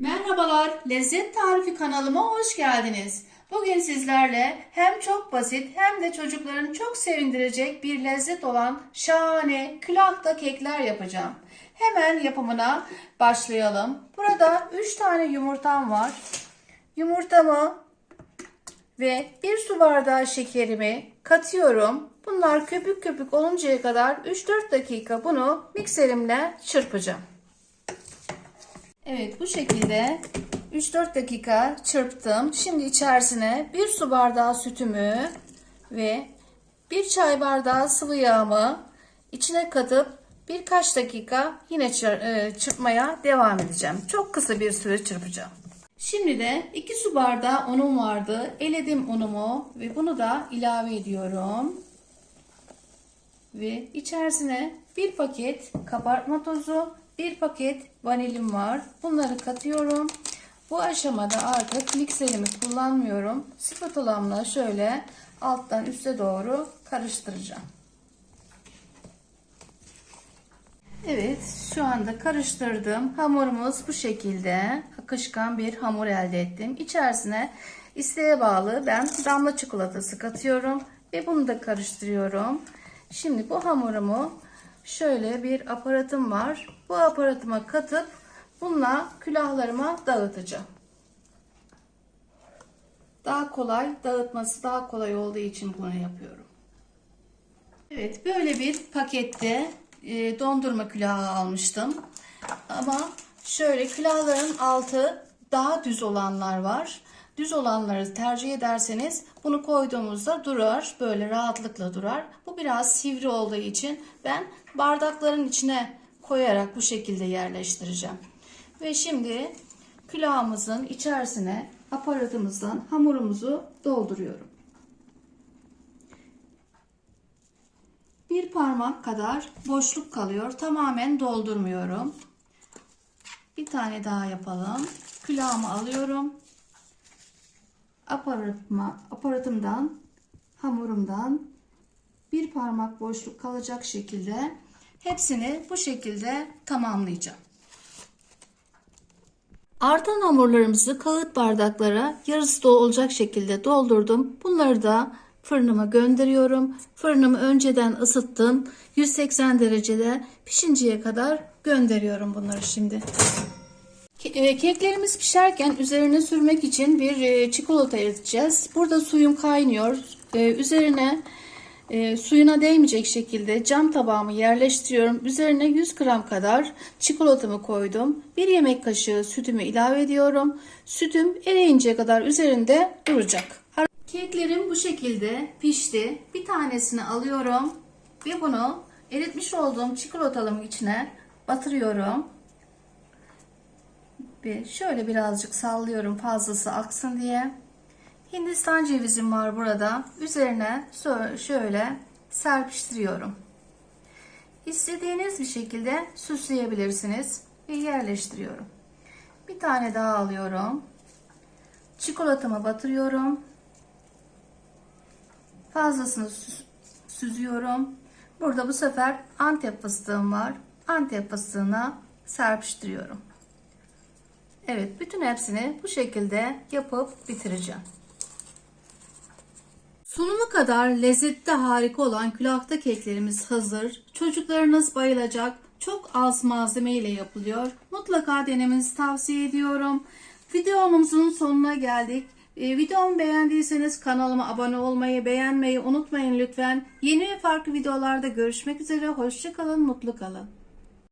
Merhabalar, Lezzet Tarifi kanalıma hoş geldiniz. Bugün sizlerle hem çok basit hem de çocukların çok sevindirecek bir lezzet olan şahane külahta kekler yapacağım. Hemen yapımına başlayalım. Burada 3 tane yumurtam var. Yumurtamı ve 1 su bardağı şekerimi katıyorum. Bunlar köpük köpük oluncaya kadar 3-4 dakika bunu mikserimle çırpacağım. Evet bu şekilde 3-4 dakika çırptım. Şimdi içerisine 1 su bardağı sütümü ve 1 çay bardağı sıvı yağımı içine katıp birkaç dakika yine e, çırpmaya devam edeceğim. Çok kısa bir süre çırpacağım. Şimdi de 2 su bardağı unum vardı. Eledim unumu ve bunu da ilave ediyorum. Ve içerisine bir paket kabartma tozu, bir paket vanilim var. Bunları katıyorum. Bu aşamada artık mikserimi kullanmıyorum. Spatulamla şöyle alttan üste doğru karıştıracağım. Evet şu anda karıştırdım. Hamurumuz bu şekilde akışkan bir hamur elde ettim. İçerisine isteğe bağlı ben damla çikolatası katıyorum ve bunu da karıştırıyorum. Şimdi bu hamurumu şöyle bir aparatım var. Bu aparatıma katıp bununla külahlarıma dağıtacağım. Daha kolay dağıtması daha kolay olduğu için bunu yapıyorum. Evet böyle bir pakette e, dondurma külahı almıştım. Ama şöyle külahların altı daha düz olanlar var. Düz olanları tercih ederseniz bunu koyduğumuzda durar. Böyle rahatlıkla durar. Bu biraz sivri olduğu için ben bardakların içine koyarak bu şekilde yerleştireceğim. Ve şimdi külahımızın içerisine aparatımızdan hamurumuzu dolduruyorum. Bir parmak kadar boşluk kalıyor. Tamamen doldurmuyorum. Bir tane daha yapalım. Külahımı alıyorum. Aparatıma, aparatımdan, hamurumdan bir parmak boşluk kalacak şekilde hepsini bu şekilde tamamlayacağım. Artan hamurlarımızı kağıt bardaklara yarısı dolu olacak şekilde doldurdum. Bunları da fırınıma gönderiyorum. Fırınımı önceden ısıttım. 180 derecede pişinceye kadar gönderiyorum bunları şimdi. E, Keklerimiz pişerken üzerine sürmek için bir e, çikolata eriteceğiz. Burada suyum kaynıyor. E, Üzerine suyuna değmeyecek şekilde cam tabağımı yerleştiriyorum. Üzerine 100 gram kadar çikolatamı koydum. Bir yemek kaşığı sütümü ilave ediyorum. Sütüm eriyinceye kadar üzerinde duracak. Keklerim bu şekilde pişti. Bir tanesini alıyorum ve bunu eritmiş olduğum çikolatalımın içine batırıyorum. Ve şöyle birazcık sallıyorum fazlası aksın diye. Hindistan cevizim var burada. Üzerine şöyle serpiştiriyorum. İstediğiniz bir şekilde süsleyebilirsiniz ve yerleştiriyorum. Bir tane daha alıyorum. Çikolatamı batırıyorum. Fazlasını sü- süzüyorum. Burada bu sefer Antep fıstığım var. Antep fıstığına serpiştiriyorum. Evet, bütün hepsini bu şekilde yapıp bitireceğim. Sunumu kadar lezzetli harika olan külahta keklerimiz hazır. Çocuklarınız bayılacak. Çok az malzeme ile yapılıyor. Mutlaka denemenizi tavsiye ediyorum. Videomuzun sonuna geldik. Ee, videomu beğendiyseniz kanalıma abone olmayı, beğenmeyi unutmayın lütfen. Yeni ve farklı videolarda görüşmek üzere. Hoşçakalın, mutlu kalın.